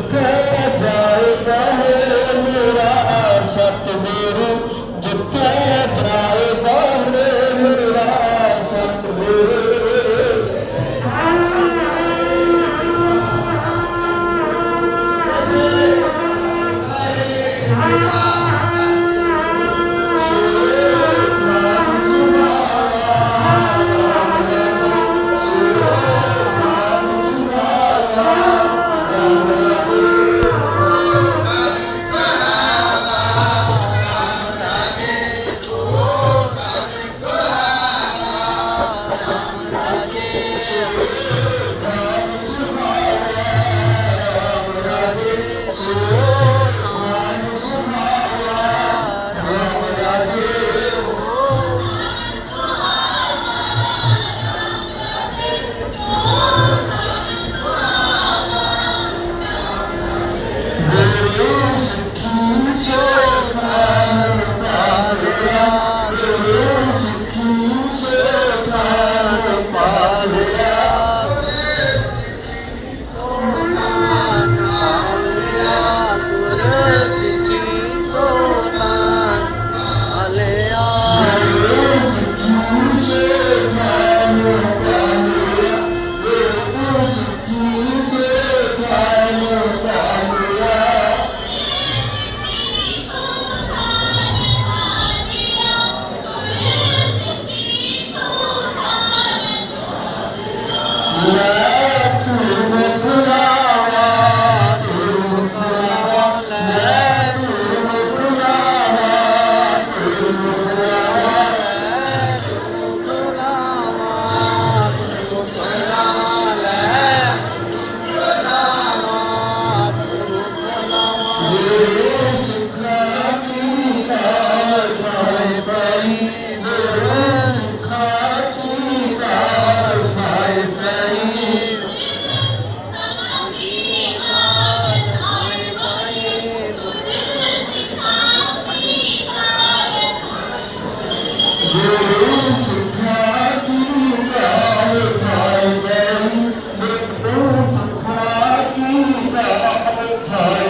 ਜਿੱਥੇ ਜਾਏ ਬਹੇ ਮੇਰਾ ਸਤਿਗੁਰੂ ਜਿੱਥੇ ਜਾਏ 자, 한번, 자,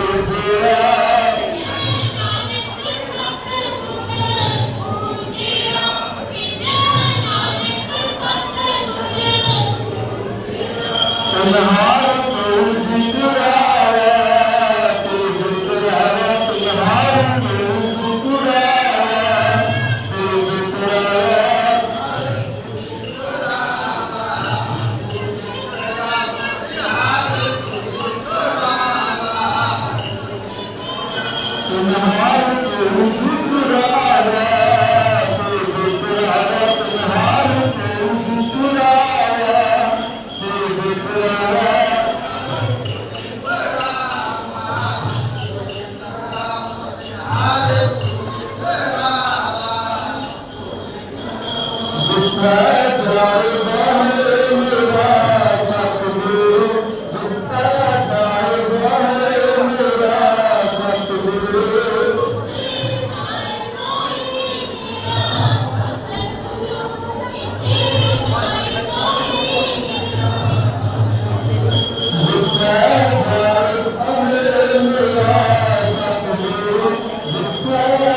heart grows ਜਿੱਥੇ ਜਾਏ